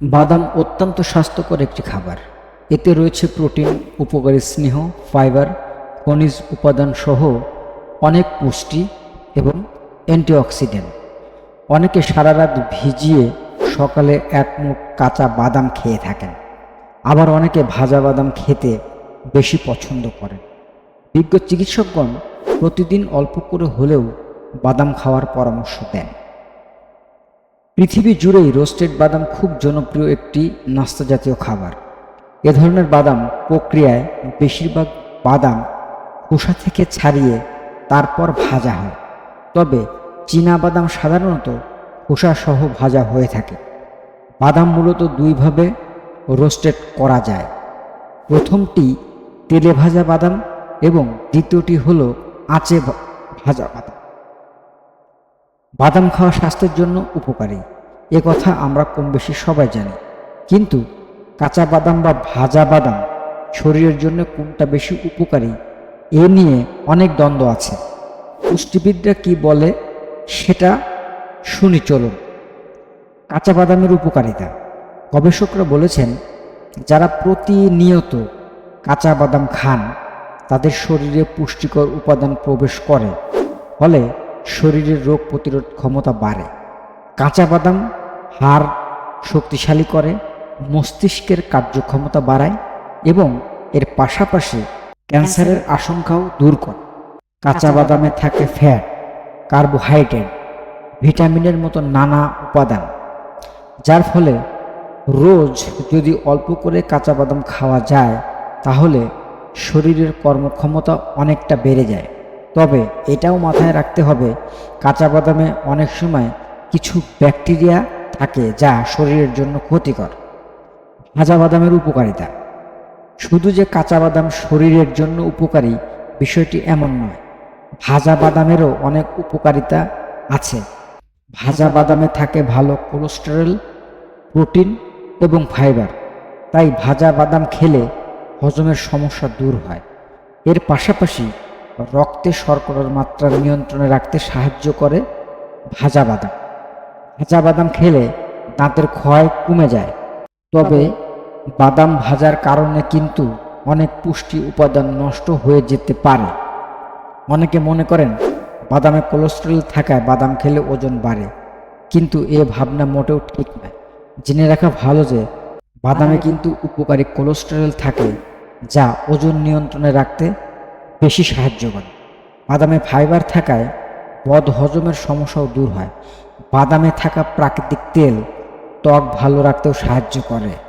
বাদাম অত্যন্ত স্বাস্থ্যকর একটি খাবার। এতে রয়েছে প্রোটিন, উপকারী স্নেহ, ফাইবার, খনিজ উপাদান সহ অনেক পুষ্টি এবং অ্যান্টিঅক্সিডেন্ট। অনেকে সারা রাত ভিজিয়ে সকালে এক মুঠ কাঁচা বাদাম খেয়ে থাকেন। আবার অনেকে ভাজা বাদাম খেতে বেশি পছন্দ করেন। বিজ্ঞ চিকিৎসকগণ প্রতিদিন অল্প করে হলেও বাদাম খাওয়ার পরামর্শ দেন। পৃথিবী জুড়েই রোস্টেড বাদাম খুব জনপ্রিয় একটি নাস্তা জাতীয় খাবার। এ ধরনের বাদাম প্রক্রিয়ায় বেশিরভাগ বাদাম খোসা থেকে ছাড়িয়ে তারপর ভাজা হয়। তবে চীনা বাদাম সাধারণত খোসা সহ ভাজা হয়ে থাকে। বাদাম মূলত দুইভাবে রোস্টেড করা যায়। প্রথমটি তেলে ভাজা বাদাম এবং দ্বিতীয়টি হলো আঁচে ভাজা বাদাম। বাদাম খাওয়া স্বাস্থ্যের জন্য উপকারী। এ কথা আমরা কম বেশি সবাই জানি। কিন্তু কাঁচা বাদাম বা ভাজা বাদাম শরীরের জন্য কোনটা বেশি উপকারী, এ নিয়ে অনেক দ্বন্দ্ব আছে। পুষ্টিবিদরা কি বলে সেটা শুনি চলুন। কাঁচা বাদামের উপকারিতা। গবেষকরা বলেছেন, যারা প্রতিনিয়ত কাঁচা বাদাম খান, তাদের শরীরে পুষ্টিকর উপাদান প্রবেশ করে। ফলে শরীরের রোগ প্রতিরোধ ক্ষমতা বাড়ে। কাঁচা বাদাম, হাড় শক্তিশালী করে, মস্তিষ্কের কার্যক্ষমতা বাড়ায় এবং এর পাশাপাশি ক্যান্সারের আশঙ্কাও দূর করে। কাঁচা বাদামে থাকে ফ্যাট, কার্বোহাইড্রেট, ভিটামিনের মতো নানা উপাদান, যার ফলে রোজ যদি অল্প করে কাঁচা বাদাম খাওয়া যায়, তাহলে শরীরের কর্মক্ষমতা অনেকটা বেড়ে যায়। তবে এটাও মাথায় রাখতে হবে, কাঁচা বাদামে অনেক সময় কিছু ব্যাকটেরিয়া থাকে যা শরীরের জন্য ক্ষতিকর। ভাজা বাদামের উপকারিতা। শুধু যে কাঁচা বাদাম শরীরের জন্য উপকারী, বিষয়টি এমন নয়। ভাজা বাদামেরও অনেক উপকারিতা আছে। ভাজা বাদামে থাকে ভালো কোলেস্টেরল, প্রোটিন এবং ফাইবার। তাই ভাজা বাদাম খেলে হজমের সমস্যা দূর হয়। এর পাশাপাশি রক্তে শর্করার মাত্রা নিয়ন্ত্রণে রাখতে সাহায্য করে ভাজা বাদাম। ভাজা বাদাম খেলে দাঁতের ক্ষয় কমে যায়। তবে বাদাম ভাজার কারণে কিন্তু অনেক পুষ্টি উপাদান নষ্ট হয়ে যেতে পারে। অনেকে মনে করেন, বাদামে কোলেস্টেরল থাকায় বাদাম খেলে ওজন বাড়ে। কিন্তু এ ভাবনা মোটেও ঠিক নয়। জেনে রাখা ভালো যে, বাদামে কিন্তু উপকারী কোলেস্টেরল থাকে, যা ওজন নিয়ন্ত্রণে রাখতে বেশি সাহায্য করে। বাদামে ফাইবার থাকায় বদ হজমের সমস্যাও দূর হয়। বাদামে থাকা প্রাকৃতিক তেল ত্বক ভালো রাখতেও সাহায্য করে।